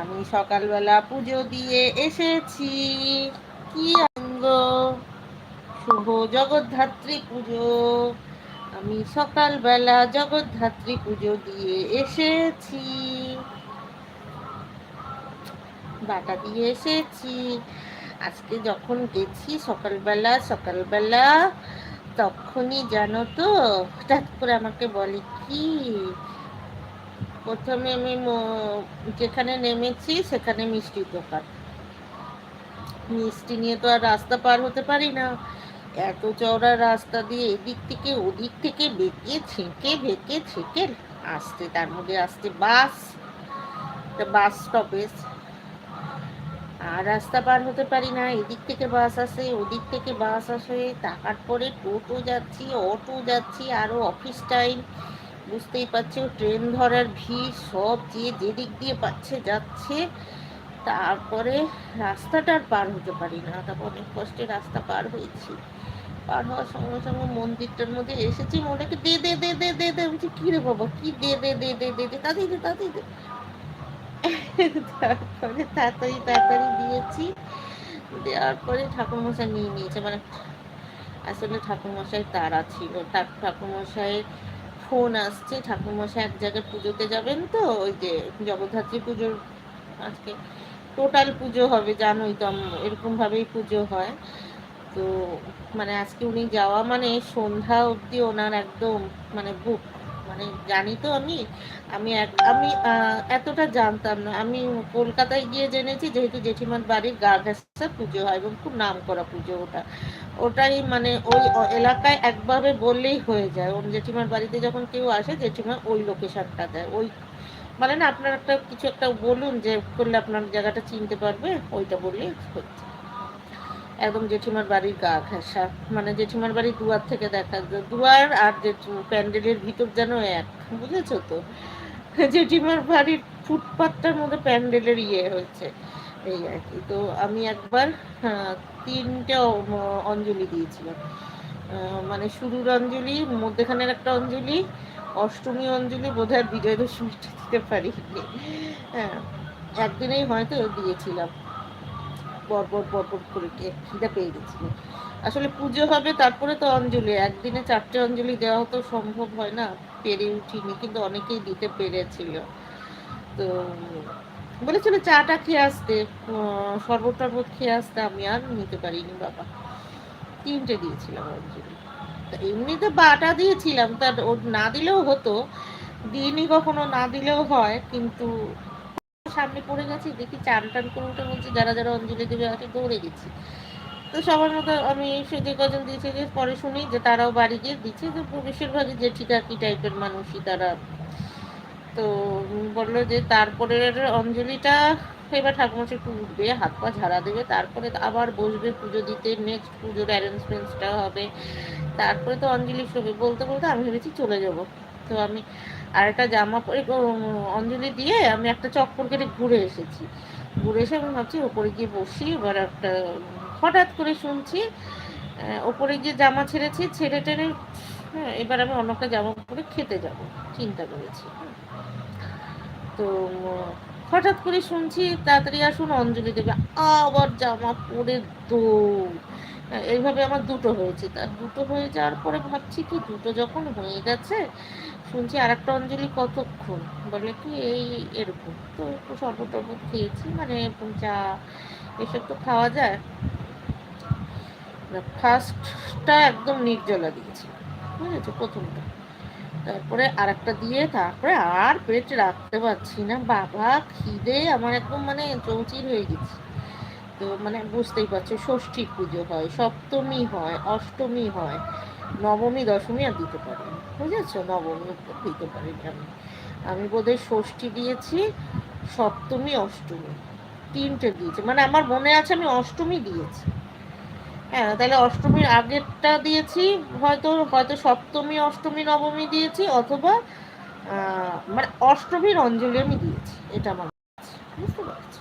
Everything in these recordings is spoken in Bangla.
আমি সকালবেলা পুজো দিয়ে এসেছি। কি আনন্দ। শুভ জগদ্ধাত্রী পুজো। আমি সকালবেলা জগদ্ধাত্রী পুজো দিয়ে এসেছি। বাটা দিয়ে এসেছি। আজকে যখন গেছি সকালবেলা সকালবেলা তখনই জানো তো, হঠাৎ করে আমাকে বলে, কি প্রথমে আমি যেখানে নেমেছি সেখানে মিষ্টির দোকান। মিষ্টি নিয়ে তো আর রাস্তা পার হতে পারি না। এত চওড়া রাস্তা দিয়ে এদিক থেকে ওদিক থেকে বেঁকে ছেঁকে বেঁকে ছেঁকে আসতে, তার মধ্যে আসতে বাস বাস স্টপেজ। আর রাস্তা পার হতে পারি না, এদিক থেকে বাস আসে, ওদিক থেকে বাস আসে টাকার পরে টোটো যাচ্ছি, অটো যাচ্ছি আরও অফিস টাইম। বুঝতেই পারছ ট্রেন ধরার ভিড় সব যে যেদিক দিয়ে পাচ্ছে যাচ্ছে তারপরে রাস্তাটা আর পার হতে পারি না তারপর অনেক কষ্টে রাস্তা পার হয়েছি পার হওয়ার সঙ্গে সঙ্গে মন্দিরটার মধ্যে এসেছি মনেকে দে দে দে দে দে দে বলছি কী রে বাবা কি দে দে দে দে দে দে তাড়াতাড়ি দে তাড়াতাড়ি দে তারপরে তাড়াতাড়ি তাড়াতাড়ি দিয়েছি দেওয়ার পরে ঠাকুরমশাই নিয়ে নিয়েছে মানে আসলে ঠাকুরমশাই তারা ছিল ঠাকুরমশাইয়ের ফোন আসছে, ঠাকুরমশাই এক জায়গায় পুজোতে যাবেন তো, ওই যে জগদ্ধাত্রী পুজোর আজকে টোটাল পুজো হবে, জানোই তো এরকমভাবেই পুজো হয়। তো মানে আজকে উনি যাওয়া মানে সন্ধ্যা অবধি ওনার একদম মানে বুক মানে জানি তো আমি আমি আমি এতটা জানতাম না। আমি কলকাতায় গিয়ে জেনেছি যেহেতু জেঠিমার বাড়ির গা ঘাসা পুজো হয় এবং খুব নাম করা পুজো ওটা। ওটাই মানে ওই এলাকায় একভাবে বললেই হয়ে যায়। ওর জেঠিমার বাড়িতে যখন কেউ আসে, জেঠিমা ওই লোকেশনটা দেয়। ওই মানে না, আপনার একটা, কিছু একটা বলুন যে, করলে আপনার জায়গাটা চিনতে পারবে, ওইটা বললেই হচ্ছে। একদম জেঠিমার বাড়ির গা ঘেঁষা মানে জেঠিমার বাড়ির দুয়ার থেকে দেখা যায়। দুয়ার আর যে প্যান্ডেলের ভিতর যেন এক, বুঝেছ তো? জেঠিমার বাড়ির ফুটপাথটার মধ্যে প্যান্ডেলের ইয়ে হয়েছে, এই আর কি। তো আমি একবার তিনটে অঞ্জলি দিয়েছিলাম। মানে শুরুর অঞ্জলি, মধ্যেখানের একটা অঞ্জলি, অষ্টমী অঞ্জলি বোধ হয় বিজয় দিতে পারি হ্যাঁ একদিনেই হয়তো দিয়েছিলাম। পরপর পরপর করে খিদা পেয়ে গেছিল। আসলে পুজো হবে, তারপরে তো অঞ্জলি। একদিনে চারটে অঞ্জলি দেওয়া হতো, সম্ভব হয় না, পেরে উঠিনি, কিন্তু অনেকেই দিতে পেরেছিল। তো বলেছিল চাটা খেয়ে আসতে শরবত টরবত খেয়ে আসতে আমি আর নিতে পারিনি, বাবা। তিনটে দিয়েছিলাম অঞ্জলি। এমনিতে বাটা দিয়েছিলাম, তার ওর না দিলেও হতো দিনই কখনো, না দিলেও হয়, কিন্তু সামনে পড়ে গেছি, দেখি চান টান করে উঠে বলছি, যারা যারা অঞ্জলি দেবে আছে দৌড়ে গেছি তো সবার মতো আমি সে যে কজন দিয়েছে যে পরে শুনি যে তারাও বাড়ি গিয়ে দিচ্ছে, তো বেশিরভাগই যে ঠিকাকি টাইপের মানুষই তারা। তো বলল যে তারপরে অঞ্জলিটা এবার ঠাকুমাসে একটু উঠবে, হাত পা ঝাড়া দেবে, তারপরে আবার বসবে পুজো দিতে নেক্সট পুজোর অ্যারেঞ্জমেন্টসটা হবে। তারপরে তো অঞ্জলি শোবে, বলতে বলতে আমি ভেবেছি চলে যাব। তো আমি আর একটা জামা পরে অঞ্জলি দিয়ে আমি একটা চক্কর কেটে ঘুরে এসেছি। ঘুরে এসে আমি ভাবছি, ওপরে গিয়ে বসি, এবার একটা, হঠাৎ করে শুনছি ওপরে গিয়ে জামা ছেড়েছি, ছেড়ে টেনে হ্যাঁ এবার আমি অন্য একটা জামা পরে খেতে যাব, চিন্তা করেছি। তো, হঠাৎ করে শুনছি, তাড়াতাড়ি আসুন, অঞ্জলি দেবে, আবার জামা পরে দৌড়। এইভাবে আমার দুটো হয়েছে। তার দুটো হয়ে যাওয়ার পরে ভাবছি কি, দুটো যখন হয়ে গেছে, শুনছি আর একটা অঞ্জলি কতক্ষণ? বলে কি, এই এরকম। তো একটু শরবত টরবত খেয়েছি মানে চা এসব তো খাওয়া যায়। ফার্স্টটা একদম নির্জলা দিয়েছি, বুঝেছ? প্রথমটা। তারপরে আর একটা দিয়ে তারপরে আর পেট রাখতে পারছি না। বাবা, খিদে, আমার একদম মানে চৌচির হয়ে গেছে। তো মানে বুঝতেই পারছ, ষষ্ঠী পুজো হয়, সপ্তমী হয়, অষ্টমী হয়, নবমী, দশমী আর দিতে পারি বুঝেছ? নবমী দিতে পারি আমি আমি বোধহয় ষষ্ঠী দিয়েছি, সপ্তমী, অষ্টমী। তিনটে দিয়েছি। মানে আমার মনে আছে আমি অষ্টমী দিয়েছি। হ্যাঁ তাহলে অষ্টমীর আগেরটা দিয়েছি, হয়তো হয়তো সপ্তমী, অষ্টমী, নবমী দিয়েছি, অথবা মানে অষ্টমীর অঞ্জলি আমি দিয়েছি। এটা আমার বুঝতে পারছি?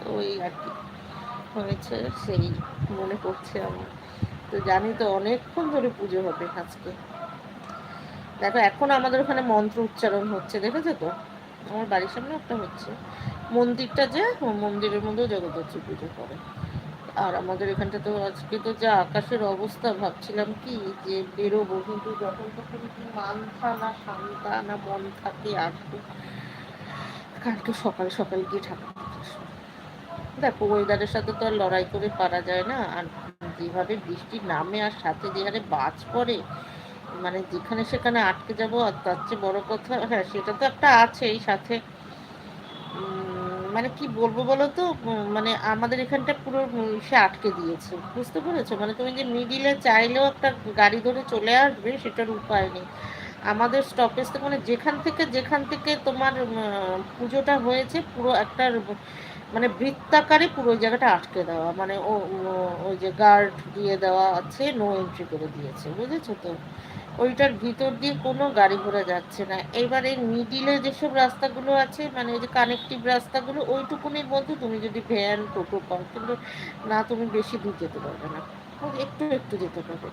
তো ওই আর কি। হয়েছে, সেই মনে পড়ছে আমার। তো জানি তো অনেকক্ষণ ধরে পুজো হবে আজকে। দেখো, এখন আমাদের ওখানে মন্ত্র উচ্চারণ হচ্ছে, দেখেছ তো? আমার বাড়ির সামনে একটা হচ্ছে। মন্দিরটা যে মন্দিরের মধ্যেও জগদ্ধাত্রী পুজো করে। আর আমাদের এখানটা তো আজকে তো যা আকাশের অবস্থা, ভাবছিলাম কি যে বেরোবো, কিন্তু যখন তখন কি মানথা না শান্তা না মন থাকে আসব? কালকে সকাল সকাল গিয়ে ঠাকুর দেখে ওয়েদারের সাথে তো আর লড়াই করে পারা যায় না। আর যেভাবে বৃষ্টি নামে আর সাথে যে হারে বাজ পড়ে মানে যেখানে সেখানে আটকে যাব, আর তার চেয়ে বড় কথা হ্যাঁ সেটা তো একটা আছেই সাথে। মানে কি বলব বলো তো? মানে আমাদের এখানটা পুরো সে আটকে দিয়েছে। বুঝতে পেরেছ? মানে তুমি যে মিডিলে চাইলেও একটা গাড়ি ধরে চলে আসবে, সেটার উপায় নেই। আমাদের স্টপেজ থেকে মানে যেখান থেকে যেখান থেকে তোমার পুজোটা হয়েছে, পুরো একটা মানে বৃত্তাকারে পুরো জায়গাটা আটকে দেওয়া মানে ও ওই যে গার্ড দিয়ে দেওয়া আছে নো এন্ট্রি করে দিয়েছে, বুঝেছ তো? ওইটার ভিতর দিয়ে কোনো গাড়ি ঘোড়া যাচ্ছে না। এবার মিডিলে যেসব রাস্তাগুলো আছে মানে ওই যে কানেকটিভ রাস্তাগুলো, ওইটুকুনির মধ্যে তুমি যদি ভ্যান টোটো পাও, কিন্তু না, তুমি বেশি দূর যেতে পারবে না। একটু একটু যেতে পারবে।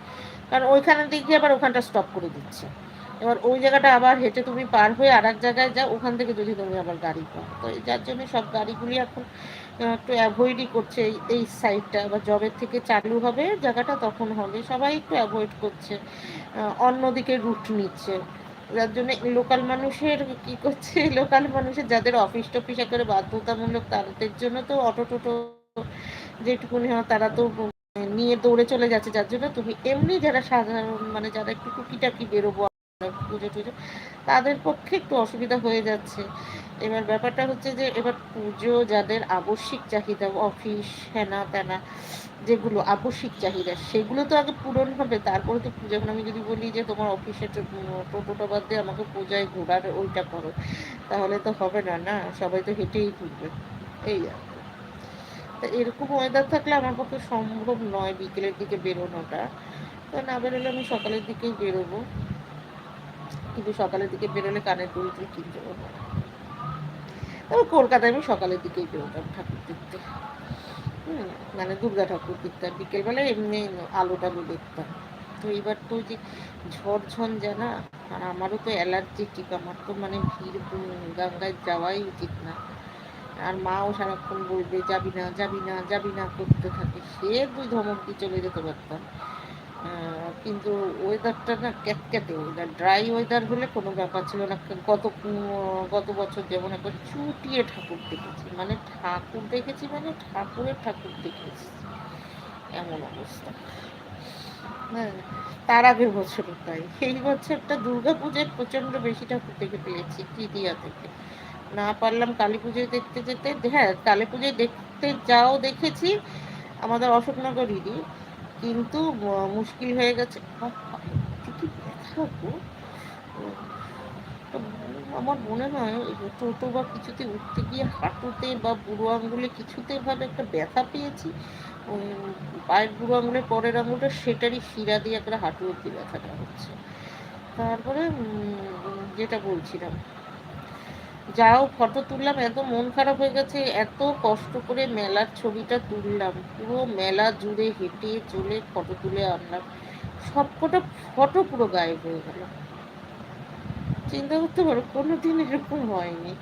কারণ ওইখানে দিকে আবার ওখানটা স্টপ করে দিচ্ছে। এবার ওই জায়গাটা আবার হেঁটে তুমি পার হয়ে আর এক জায়গায় যাও, ওখান থেকে যদি তুমি আবার গাড়ি পাও। তো যার জন্য সব গাড়িগুলি এখন একটু অ্যাভয়েডই করছে এই সাইডটা আবার জবের থেকে চালু হবে জায়গাটা, তখন হবে। সবাই একটু অ্যাভয়েড করছে অন্যদিকে রুট নিচ্ছে। যার জন্য লোকাল মানুষের কি করছে লোকাল মানুষের যাদের অফিস টফিস একেবারে বাধ্যতামূলক তাদের জন্য তো অটো টোটো যেটুকুনি হয় তারা তো নিয়ে দৌড়ে চলে যাচ্ছে। যার জন্য তুমি এমনি যারা সাধারণ মানে যারা একটু টুকিটাকি বেরোবো পুজো টুজো, তাদের পক্ষে একটু অসুবিধা হয়ে যাচ্ছে। এবার ব্যাপারটা হচ্ছে যে, এবার পুজো যাদের আবশ্যিক চাহিদা, অফিস, হেনা তেনা, যেগুলো আবশ্যিক চাহিদা, সেগুলো তো আগে পূরণ হবে। তারপরে তো পুজো আমি যদি বলি যে, তোমার অফিসে টোটোটা বাদ দিয়ে আমাকে পূজায় ঘোরার ওইটা করো, তাহলে তো হবে না না? সবাই তো হেঁটেই ঘুরবে। এই আর। তা এরকম ওয়েদার থাকলে আমার পক্ষে সম্ভব নয় বিকেলের দিকে বেরোনোটা। তো না বেরোলে আমি সকালের দিকেই বেরোবো। কিন্তু সকালের দিকে বেরোলে কানের দুল টুল কিনতে পারব তবে কলকাতায় আমি সকালের দিকেই বেরোতাম ঠাকুর দেখতে। মানে দুর্গা ঠাকুর দেখতাম বিকেলবেলায় এমনি আলো টালো দেখতাম। তো এবার তো যে ঝড় ঝঞ্ঝা না, আর আমারও তো অ্যালার্জেটিক আমার তো মানে ভিড় গঙ্গায় যাওয়াই উচিত না। আর মাও সারাক্ষণ বলবে, যাবি না যাবি না যাবি না, করতে থাকে। সে দুই ধমক দিয়ে চলে যেতে পারতাম। কিন্তু ওয়েদারটা না ক্যাটক্যাটে ওয়েদার ড্রাই ওয়েদার হলে কোনো ব্যাপার ছিল না। গত গত বছর যেমন একবার চুটিয়ে ঠাকুর দেখেছি মানে ঠাকুর দেখেছি মানে ঠাকুরের ঠাকুর দেখেছি। এমন অবস্থা। হ্যাঁ তার আগের বছরও তাই। এই বছরটা দুর্গা পুজোয় প্রচণ্ড বেশি ঠাকুর দেখে পেয়েছি তৃতীয়া থেকে। না পারলাম কালী পুজোয় দেখতে যেতে। হ্যাঁ কালী পুজোয় দেখতে যাও দেখেছি। আমাদের অশোকনগরেরই কিন্তু মুশকিল হয়ে গেছে। আমার মনে হয় টোটো বা কিছুতে উঠতে গিয়ে হাঁটুতে বা বুড়ো আঙুলে কিছুতে ভাবে একটা ব্যথা পেয়েছি পায়ের বুড়ো আঙুলের পরের আঙুলটা সেটারই শিরা দিয়ে একটা হাঁটু অব্দি ব্যথাটা হচ্ছে। তারপরে যেটা বলছিলাম যাও ফটো তুললাম, এত মন খারাপ হয়ে গেছে, এত কষ্ট করে মেলার ছবিটা তুললাম, পুরো মেলা জুড়ে হেঁটে চলে ফটো তুলে আনলাম, সবকটা ফটো পুরো গায়েব হয়ে গেল। চিন্তা করতে পারো, কোনোদিন এরকম হয়নি।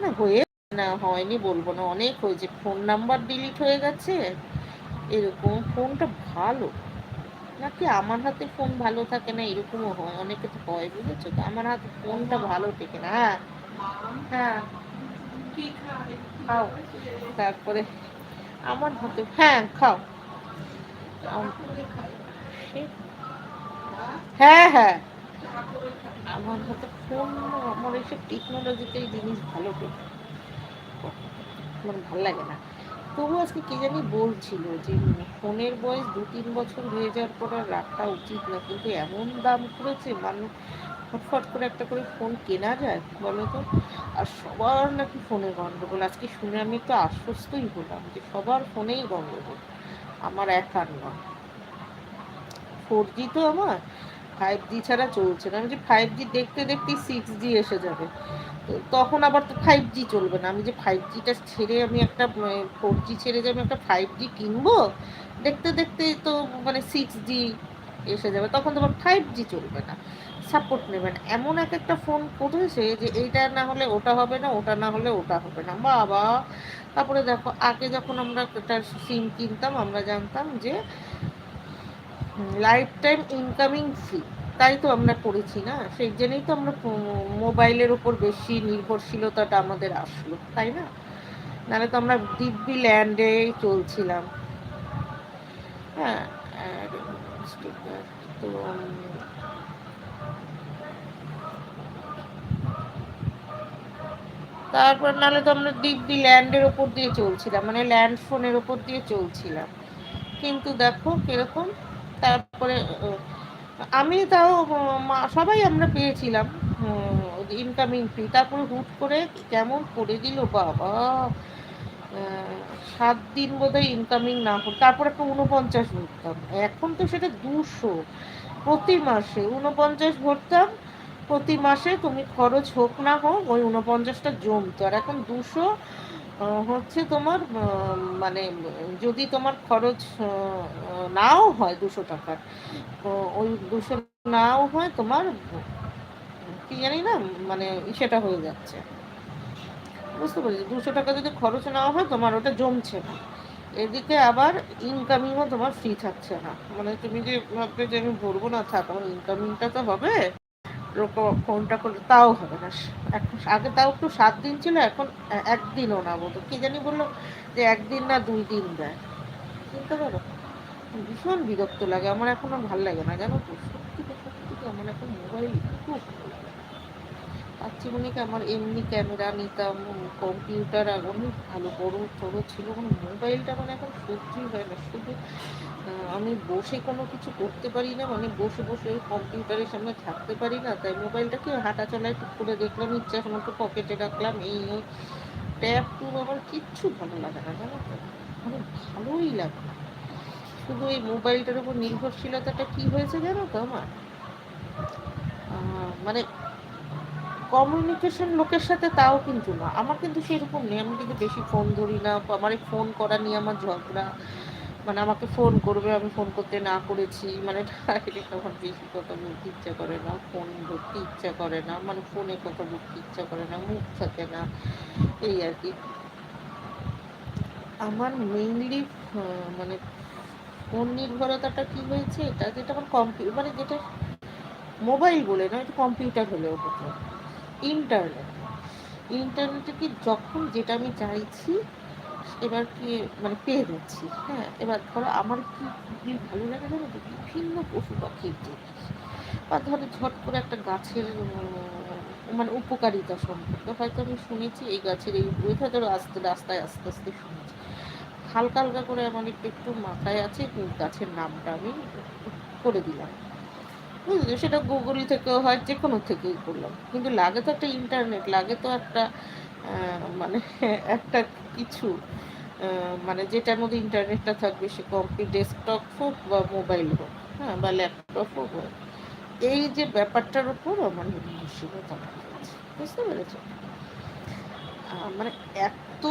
না, হয়ে, না, হয়নি বলব না, অনেক হয়েছে ফোন নাম্বার ডিলিট হয়ে গেছে, এরকম ফোনটা ভালো। নাকি আমার হাতে ফোন ভালো থাকে না, এরকমও হয়, অনেকে তো হয়, বুঝেছ? আমার হাতে ফোনটা ভালো টেকে না হ্যাঁ। হ্যাঁ। খাও। তারপরে আমার হাতে হ্যাঁ খাও। হ্যাঁ হ্যাঁ। আমার হাতে ফোন আমার এইসব টেকনোলজিতে এই জিনিস ভালো করে আমার ভালো লাগে না। তবু আজকে কে জানি বলছিল যে ফোনের বয়স দু তিন বছর হয়ে যাওয়ার পর আর রাখা উচিত না। কিন্তু এমন দাম করেছে মানুষ ফটফট করে একটা করে ফোন কেনা যায় বলো তো আর সবার নাকি ফোনে গন্ডগোল। আজকে শুনে আমি একটু আশ্বস্তই হলাম যে সবার ফোনেই গন্ডগোল। আমার একার নয়। ফোর জি তো আমার ফাইভ জি ছাড়া চলছে না। আমি যে ফাইভ জি দেখতে দেখতে সিক্স জি এসে যাবে। তখন আবার তো ফাইভ জি চলবে না। আমি যে ফাইভ জিটা ছেড়ে আমি একটা ফোর জি ছেড়ে যে আমি একটা ফাইভ জি কিনবো, দেখতে দেখতে তো মানে সিক্স জি এসে যাবে। তখন তো আবার ফাইভ জি চলবে না। সাপোর্ট নেবেন এমন এক একটা ফোন করেছে যে এইটা না হলে ওটা হবে না, ওটা না হলে ওটা হবে না। বাবা! তারপরে দেখো, আগে যখন আমরা তার সিম কিনতাম, আমরা জানতাম যে লাইফ টাইম ইনকামিং ফ্রি তাই তো আমরা করেছি না? সেই জন্যই তো আমরা মোবাইলের উপর বেশি নির্ভরশীলতাটা আমাদের আসলো, তাই না? নাহলে তো আমরা দিব্যি ল্যান্ডে চলছিলাম। হ্যাঁ তো তারপর নাহলে তো আমরা দিব্যি ল্যান্ডের ওপর দিয়ে চলছিলাম মানে ল্যান্ড ফোনের ওপর দিয়ে চলছিলাম। কিন্তু দেখো, কীরকম? তারপরে আমি তাও সবাই আমরা পেয়েছিলাম ইনকামিং ফি তারপরে হুট করে কেমন করে দিল বাবা? সাত দিন বোধহয় ইনকামিং না হতো তারপর একটা উনপঞ্চাশ ভরতাম। এখন তো সেটা দুশো। প্রতি মাসে উনপঞ্চাশ ভরতাম, প্রতি মাসে তুমি খরচ হোক না হোক, ওই উনপঞ্চাশটা জমতো। আর এখন দুশো হচ্ছে তোমার মানে যদি তোমার খরচ নাও হয় দুশো টাকার ওই দুশো নাও হয় তোমার কি জানি না মানে সেটা হয়ে যাচ্ছে। বুঝতে পারছি? দুশো টাকা যদি খরচ নেওয়া হয় তোমার ওটা জমছে না। এদিকে আবার ইনকামিংও তোমার ফ্রি থাকছে না। মানে তুমি যে ভাববে যে আমি ভরবো না থাক আমার ইনকামিংটা তো হবে। ফোনটা করলে? তাও হবে না। এখন আগে তাও একটু সাত দিন ছিল, এখন একদিনও না বলতো। কে জানি বলল যে একদিন না দুই দিন দেয়। চিনতে পারো? ভীষণ বিরক্ত লাগে। আমার এখন আর ভালো লাগে না। জানো তো? সত্যি কথা আমার এখন মোবাইল খুব পাচ্ছি মনে কি আমার এমনি ক্যামেরা নিতাম, কম্পিউটার আর অনেক ভালো বড় বড় ছিল, কোনো মোবাইলটা মানে এখন সত্যি হয় না। শুধু আমি বসে কোনো কিছু করতে পারি না মানে বসে বসে কম্পিউটারের সামনে থাকতে পারি না, তাই মোবাইলটাকে হাঁটা চলায় টুক করে দেখলাম, ইচ্ছা একটু পকেটে রাখলাম, এই ওই ট্যাপ টুব আমার কিচ্ছু ভালো লাগে না, জানো তো? আমার ভালোই লাগে না। শুধু এই মোবাইলটার উপর নির্ভরশীলতাটা কি হয়েছে জানো তো আমার? মানে কমিউনিকেশন লোকের সাথে তাও কিন্তু না। আমার কিন্তু সেরকম নেই। আমি কিন্তু বেশি ফোন ধরি না, আমার ফোন করা নিয়ে আমার ঝগড়া মানে আমাকে ফোন করবে, আমি ফোন করতে না করেছি মানে আমার বেশি কথা বলতে ইচ্ছা করে না ফোন ধরতে ইচ্ছা করে না মানে ফোনে কথা বলতে ইচ্ছা করে না, মুখ থাকে না, এই আর কি। আমার মেইনলি মানে ফোন নির্ভরতাটা কি হয়েছে? এটা যেটা আমার কম্পিউটার মানে যেটা মোবাইল বলে না, এটা কম্পিউটার হলেও হতো। ইন্টারনেট। ইন্টারনেটে কি যখন যেটা আমি চাইছি, এবার কি মানে পেয়ে যাচ্ছি। হ্যাঁ এবার ধরো আমার কি খুবই ভালো লাগে জানো তো? বিভিন্ন পশু পাখির জিনিস। বা ধরো ঝট করে একটা গাছের মানে উপকারিতা সম্পর্কে। হয়তো আমি শুনেছি এই গাছের এই হয়তো আস্তে, রাস্তায় আস্তে আস্তে শুনেছি। হালকা হালকা করে আমার একটু একটু মাথায় আছে গাছের নামটা আমি করে দিলাম। বুঝলি? সেটা গুগল থেকেও হয় যে কোনো থেকেই করলাম। কিন্তু লাগে তো একটা ইন্টারনেট লাগে তো একটা মানে একটা কিছু মানে যেটার মধ্যে ইন্টারনেটটা থাকবে, সে কম্পিউটার ডেস্কটপ হোক বা মোবাইল হোক হ্যাঁ বা ল্যাপটপ হোক এই যে ব্যাপারটার উপর আমার নির্ভরশীলতা বুঝতে পেরেছ? মানে এত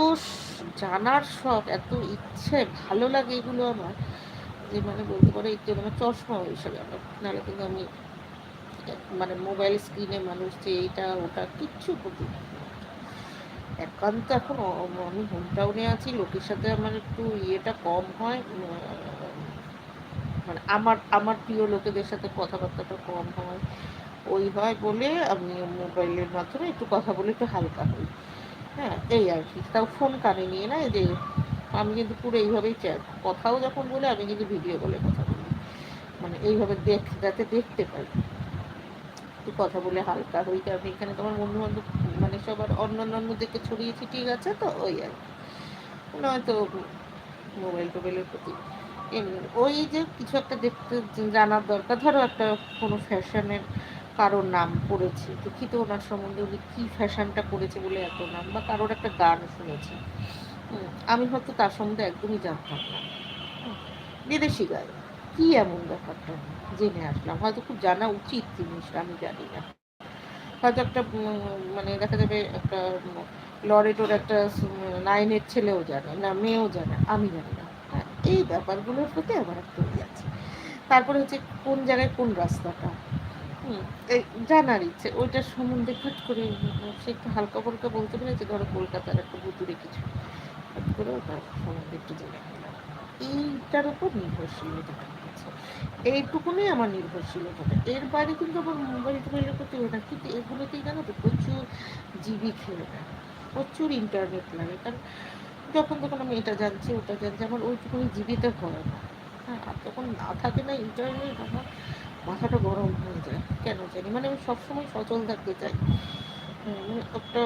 জানার শখ, এত ইচ্ছে, ভালো লাগে এগুলো আমার যে মানে বলতে পারে একটু আমার চশমা এসে গেল নাহলে কিন্তু আমি মানে মোবাইল স্ক্রিনে মানুষ যে এইটা, ওটা কিচ্ছু করতে একান্ত এখন আমি হোম টাউনে আছি, লোকের সাথে আমার একটু ইয়েটা কম হয় মানে আমার আমার প্রিয় লোকেদের সাথে কথাবার্তাটা কম হয়। ওই হয় বলে আমি মোবাইলের মাধ্যমে একটু কথা বলে একটু হালকা হই। হ্যাঁ এই আর কি। তাও ফোন কানে নিয়ে না যে আমি কিন্তু পুরো এইভাবেই কথাও যখন বলে আমি কিন্তু ভিডিও বলে কথা বলি। মানে এইভাবে দেখ, যাতে দেখতে পাই। একটু কথা বলে হালকা হই আমি এখানে তোমার বন্ধু বান্ধব মানে সবার অন্য অন্য দিকে ছড়িয়েছি, ঠিক আছে? তো ওই আর নয়তো মোবাইল টোবাইলের প্রতি এমনি ওই যে কিছু একটা দেখতে জানার দরকার। ধরো একটা কোনো ফ্যাশনের কারোর নাম পড়েছি, দুঃখিত ওনার সম্বন্ধে উনি কী ফ্যাশনটা করেছে বলে এত নাম, বা কারোর একটা গান শুনেছি। আমি হয়তো তার সম্বন্ধে একদমই জানতাম না। বিদেশি গায়ে কি এমন ব্যাপারটা? জেনে আসলাম। হয়তো খুব জানা উচিত জিনিসটা, আমি জানি না। হয়তো একটা মানে দেখা যাবে একটা লরেটোর একটা নাইনের ছেলেও জানে না, মেয়েও জানে, আমি জানি না। হ্যাঁ এই ব্যাপারগুলোর প্রতি আমার একটা ইয়ে আছে। তারপরে হচ্ছে কোন জায়গায় কোন রাস্তাটা? জানার ইচ্ছে, ওইটার সম্বন্ধে ফট করে সে একটু হালকা ফুলকা বলতে পেরেছে ধরো কলকাতার একটা ভুতুরে কিছু। ফট করে ওটার সম্বন্ধে একটু জেনে এইটার উপর নির্ভরশীলতা আছে এইটুকুনি আমার নির্ভরশীলতাটা এর বাইরে কিন্তু আমার মোবাইল টোবাইলের প্রতি না। কিন্তু এগুলোতেই জানো তো প্রচুর জিবি খেয়ে নেয়। প্রচুর ইন্টারনেট লাগে। কারণ যখন তখন আমি এটা জানছি, ওটা জানছি, আমার ওইটুকুনি জিবিতে হয়। না হ্যাঁ আর না থাকে না ইন্টারনেট আমার মাথাটা গরম হয়ে যায়। কেন জানি? মানে আমি সবসময় সচল থাকতে চাই। একটা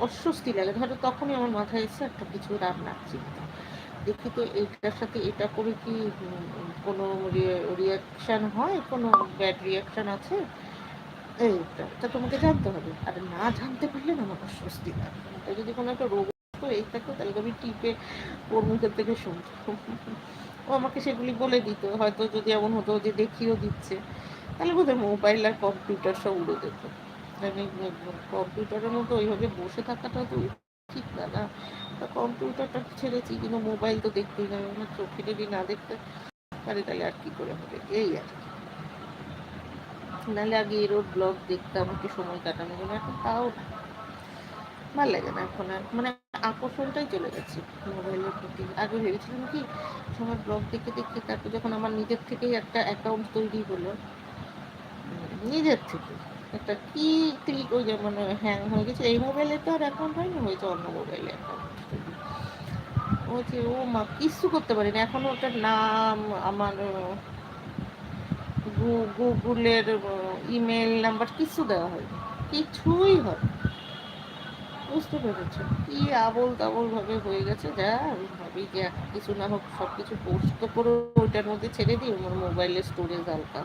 অস্বস্তি লাগে। ধরো তখনই আমার মাথায় এসে একটা কিছু রান্নার চিন্তা দেখি তো এইটার সাথে এটা করে কি কোনো রিয়াকশান হয়? কোনো ব্যাড রিয়াকশান আছে? এইটা এটা তোমাকে জানতে হবে। আর না জানতে পারলে না আমার অস্বস্তি লাগে। এটা যদি কোনো একটা রোগ হতো, এই থাকতো, তাহলে তো আমি টিপে ওর মুখের থেকে শুনতাম। ও আমাকে সেগুলি বলে দিত। হয়তো যদি এমন হতো যে দেখিয়েও দিচ্ছে, তাহলে বোধহয় মোবাইল আর কম্পিউটার সব উড়ে যেত। কম্পিউটারের মতো ওইভাবে বসে থাকাটা তো ঠিক না না। তা কম্পিউটারটা ছেড়েছি কিন্তু মোবাইল তো দেখতেই হবে না চোখে যদি না দেখতে পারি তাহলে আর কি করে হবে? এই আর কি। নাহলে আগে এরও ব্লগ দেখতাম একটু সময় কাটানোর জন্য এখন তাও ভালো লাগে না এখন আর মানে আকর্ষণটাই চলে গেছে মোবাইলের প্রতি। আগে ভেবেছিলাম কি সময় ব্লগ দেখে দেখে তারপর যখন আমার নিজের থেকেই একটা অ্যাকাউন্ট তৈরি হলো উম, নিজের থেকে। একটা কি ক্লিক ওই যে মানে হ্যাং হয়ে গেছে। এই মোবাইলে তো আর অ্যাকাউন্ট হয়নি, হয়েছে অন্য মোবাইলে অ্যাকাউন্ট যে, ও মা, কিচ্ছু করতে পারিনি। এখনও ওটার নাম, আমার গুগলের ইমেল নাম্বার কিছু দেওয়া হয়নি। কিছুই হয় বুঝতে পেরেছ? কি আবল তাবল ভাবে হয়ে গেছে? যা, আমি ভাবি যে কিছু না হোক সব কিছু পোস্ট তো করে ওইটার মধ্যে ছেড়ে দিই, আমার মোবাইলের স্টোরেজ হালকা।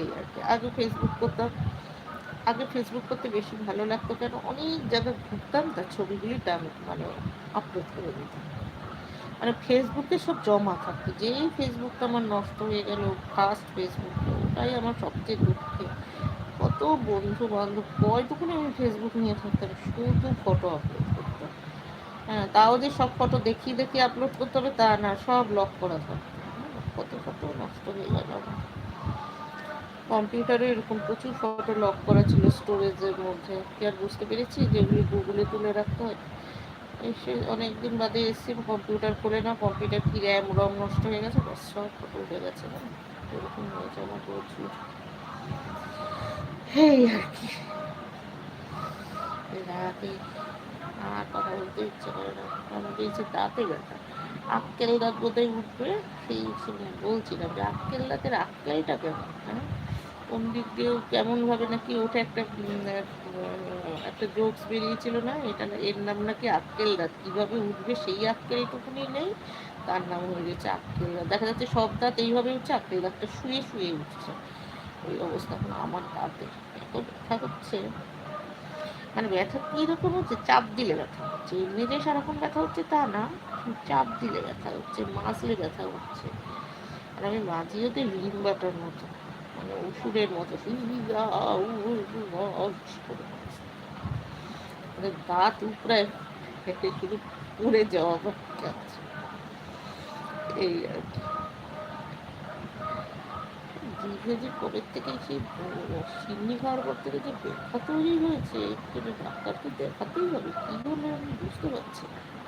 এই আর কি। আগে ফেসবুক করতাম। আগে ফেসবুক করতে বেশি ভালো লাগতো কেন? অনেক জায়গায় ঘুরতাম তার ছবিগুলি মানে আপলোড করে দিতাম। মানে ফেসবুকে সব জমা থাকতো। যেই ফেসবুকটা আমার নষ্ট হয়ে গেল ফার্স্ট ফেসবুক ওটাই আমার সবচেয়ে দুঃখে। কত বন্ধু বান্ধব কয়টুকুনি আমি ফেসবুক নিয়ে থাকতাম, শুধু ফটো আপলোড করতাম। হ্যাঁ তাও যে সব ফটো দেখিয়ে দেখিয়ে আপলোড করতে হবে তা না, সব লক করা থাকতো। কত ফটো নষ্ট হয়ে গেল আমার। কম্পিউটারে এরকম প্রচুর ফটো লক করা ছিল স্টোরেজের মধ্যে। কি আর বুঝতে পেরেছি? যেগুলি গুগলে তুলে রাখতে হয়। এসে অনেকদিন বাদে এসছি কম্পিউটার খুলে না কম্পিউটার কি র্যাম রম নষ্ট হয়ে গেছে বাস সব ফটো উঠে গেছে। না এরকম হয়েছে আমার প্রচুর। এই আর কি। রাতে আর কথা বলতে ইচ্ছে করে না। আমার দিয়েছে দাঁতে ব্যথা আক্কেল দাঁত বোধহয় উঠবে? সেই বলছিলাম যে আক্কেল দাঁতের আক্কেলটা কেমন? হ্যাঁ? কোন দিক দিয়েও কেমন ভাবে নাকি ওঠে একটা একটা জোকস বেরিয়েছিল না? এটা এর নাম নাকি আক্কেল দাঁত। কীভাবে উঠবে সেই আক্কেলটুকুনি নেই? তার নাম হয়ে গেছে আক্কেল দাঁত। দেখা যাচ্ছে সব দাঁত এইভাবে উঠছে, আক্কেল দাঁতটা শুয়ে শুয়ে উঠছে। ওই অবস্থা এখন আমার দাঁতে এত ব্যথা হচ্ছে। মানে ব্যথা কীরকম হচ্ছে? চাপ দিলে ব্যথা হচ্ছে। এমনি যে সারাক্ষণ ব্যথা হচ্ছে তা না চাপ দিলে ব্যথা হচ্ছে, মাসলে ব্যথা হচ্ছে। আর আমি মাঝি হতে ঋণ বাটার মতো ওষুধের মতো। মানে দাঁত উপড়ায় হেঁটে শুধু পড়ে যাওয়া এই আর কি। জিভে যে কবে থেকে সেই সিন্নি পর থেকে যে ব্যথা তৈরি হয়েছে সেটা ডাক্তারকে দেখাতেই হবে। কি হলো আমি বুঝতে পারছি না।